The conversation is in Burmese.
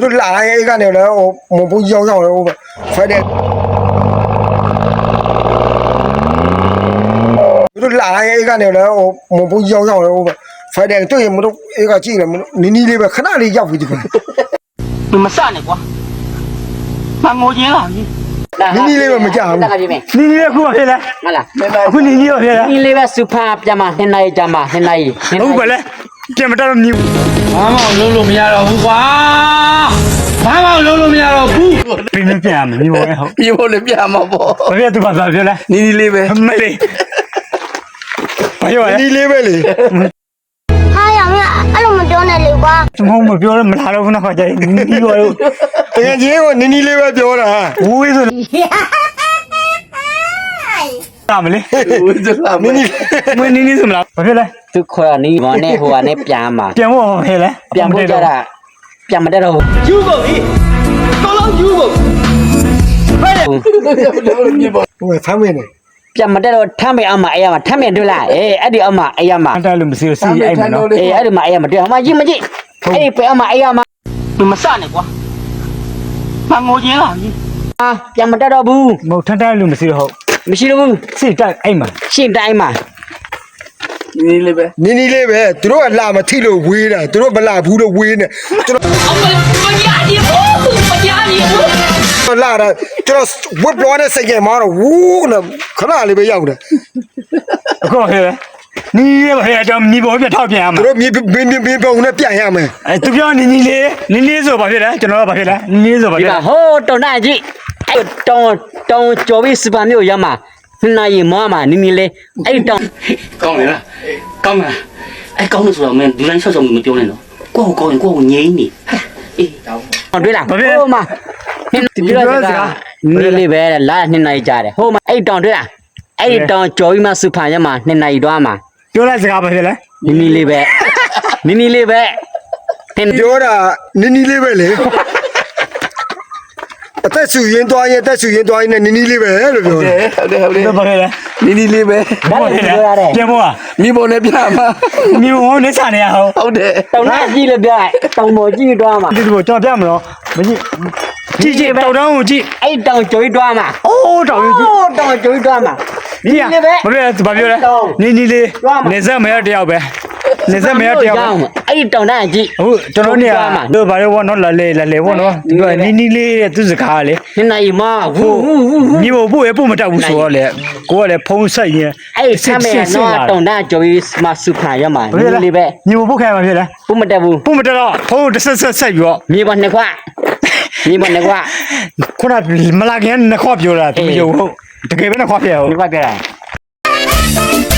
သူတို့လာတိုင်းအဲ့ကနေလည်းဟိုမုံဘူးကြောင်းကြောင်းလည်းဟိုဖိုက်တဲ့သူတို့လာတိုင်းအဲ့ကနေလည်းဟိုမုံဘူးကြောင်းကြောင်းလည်းဟိုဖိုက်တဲ့တွေ့ရင်မတို့အဲ့ကကြည့်တယ်နီးနီးလေးပဲခဏလေးရောက်ပြီးဒီကမစနဲ့ကွာမငိုချင်းလားကြီးနီနီလေးပဲမကြဘူးနီနီလေးခုဖြစ်လဲဟုတ်လားအခုနီနီရောဖြစ်လားနီနီလေးပဲစူပါပြမနှစ်နိုင်ကြမှာနှစ်နိုင်ဟုတ်ပါလေ ပြန်မတော်တော့မြည်ဘာမှလုံးလို့မရတော့ဘူးကွာဘာမှလုံးလို့မရတော့ဘူးပြင်းပြပြန်မယ်မြည်ပါလေဟုတ်ပြေဖို့လည်းပြမှာပေါ့ဘာဖြစ်သူဘာဖြစ်လဲနီးနီးလေးပဲမလေးဘာရောလဲနီးလေးပဲလေဟာရမအဲ့လိုမပြောနဲ့လေကွာမဟုတ်မပြောလို့မလာတော့ဘူးနောက်ခါကျရင်နီးပါလို့တကယ်ကြီးကနီးနီးလေးပဲပြောတာဝေးဆိုလာမလေးဝေးစလာမနီးနီးမင်းနီးနီးဆိုမလားဘာဖြစ်လဲ คือคนอันนี้มันเนี่ยหัวเนี่ยปยามอ่ะပြန်ဖို့မဖြစ်လဲปยามพูดจะละปยามมาได้เราယူကုန်ပြီတော်တော်ယူကုန်ဟိုကဆမ်းမင်းနေปยามมาได้เราถ้าไม่เอามาไอ้มาถ้าไม่ดูละเอ้ไอ้เดี๋ยวเอามาไอ้มาအန်တာလို့မစီလို့စီအိုက်မယ်နော်เอ้ไอ้เดี๋ยวมาไอ้มาเดี๋ยวมายิมายิเอ้ไปเอามาไอ้มาသူမစနဲ့ကွာမငိုချင်းလားကြီးปยามมาได้เราบูမဟုတ်ထန်တာလို့မစီလို့ဟုတ်မရှိတော့ဘူးစစ်တိုက်အိုက်မှာရှင်းတိုင်းမှာ နီးလေးပဲနီးနီးလေးပဲသူတို့ကလာမထိလို့ဝေးတာသူတို့မလာဘူးလို့ဝေးနေကျွန်တော်အမပညာဒီဘူးပညာဒီဘူးလာတာကျွန်တော်ဝက်ဘလောနဲ့ဆိုင်ရမှာတော့ဝူးနဲ့ခဏလေးပဲရောက်တယ်အခုဟဲ့နီးရပါရဲ့ကြောင့်မြေပေါ်ပြထောက်ပြန်ရမှာတို့မြေမြေမြေပုံနဲ့ပြန်ရမယ်အဲသူပြောနီးနီးလေးနီးလေးဆိုဘာဖြစ်လဲကျွန်တော်ကဘာဖြစ်လဲနီးလေးဆိုဘာဖြစ်လဲဟိုတော်နိုင်ကြီးအဲတောင်းတောင်းကျော်ပြီးစပန်မျိုးရမှာ နှစ်နိုင်မမနီးနီးလေးအဲ့တောင်းကောင်းတယ်လားကောင်းလားအဲကောင်းလို့ဆိုတော့မင်းဒီလိုင်းဆော့ဆော့မပြောနဲ့တော့ကိုယ့်ကိုကောင်းရင်ကိုယ့်ကိုငြိမ်းနေဟဲ့အေးတွေ့လားဟိုမှာဒီပြောစကားနီးလေးပဲလာနှစ်နိုင်ကြတယ်ဟိုမှာအဲ့တောင်းတွေ့လားအဲ့တောင်းကြော်ပြီးမှစပါရမှာနှစ်နိုင်တွားမှာပြောလိုက်စကားဘာဖြစ်လဲနီးနီးလေးပဲနီးနီးလေးပဲနှစ်ပြောတာနီးနီးလေးပဲလေ အသက်ဆူရင်သွားရင်အသက်ဆူရင်သွားရင်နဲ့နီးနီးလေးပဲလို့ပြောတယ်ဟုတ်တယ်ဟုတ်တယ်ပြောဘာဖြစ်လဲနီးနီးလေးပဲဒါလည်းပြောရတယ်ပြန်ဖို့อ่ะမိဖို့လည်းပြမှာမြည်ပေါ်နေစားနေရအောင်ဟုတ်တယ်တောင်းနိုင်ကြည့်လို့ပြောလိုက်တောင်းပေါ်ကြည့်တွားမှာဒီလိုကျွန်တော်ပြမလို့မကြည့်ကြည့်ကြည့်တောက်တောင်းကိုကြည့်အဲ့တောင်းကြော်ပြီးတွားမှာအိုးတောင်ကြီးကြည့်ဟိုးတောင်းကြော်ပြီးတွားမှာဒီကဘာဖြစ်လဲဘာပြောလဲနီးနီးလေးနေဆက်မရတယောက်ပဲ နေဆက်မရတယောက်ပဲအဲ့တောင်းနိုင်ကြည့်အခုကျွန်တော်နေတို့ဘာလို့ဘောနော်လာလေလာလေဘောနော်ဒီကနီးနီးလေးတဲ့သူစကားလေနှစ်နိုင်မဟိုမြေပေါ်ပို့ရပို့မတတ်ဘူးဆိုတော့လေကိုကလည်းဖုံးဆက်ရင်အဲ့ဆမ်းမယ်နော်တောင်းနိုင်ကြော်ပြီးမစုခါရမှာနီးလေးပဲမြေပေါ်ပို့ခိုင်းမှာဖြစ်လဲဘုမတက်ဘူးပို့မတတ်တော့ဖုံးတစ်ဆက်ဆက်ဆက်ပြီးတော့မြေပေါ်နှစ်ခွမြေပေါ်နှစ်ခွခုနမလာခင်နှစ်ခေါက်ပြောတာသူမယုံဟုတ်တကယ်ပဲနှစ်ခေါက်ပြရဟုတ်နှစ်ခွပြရတယ်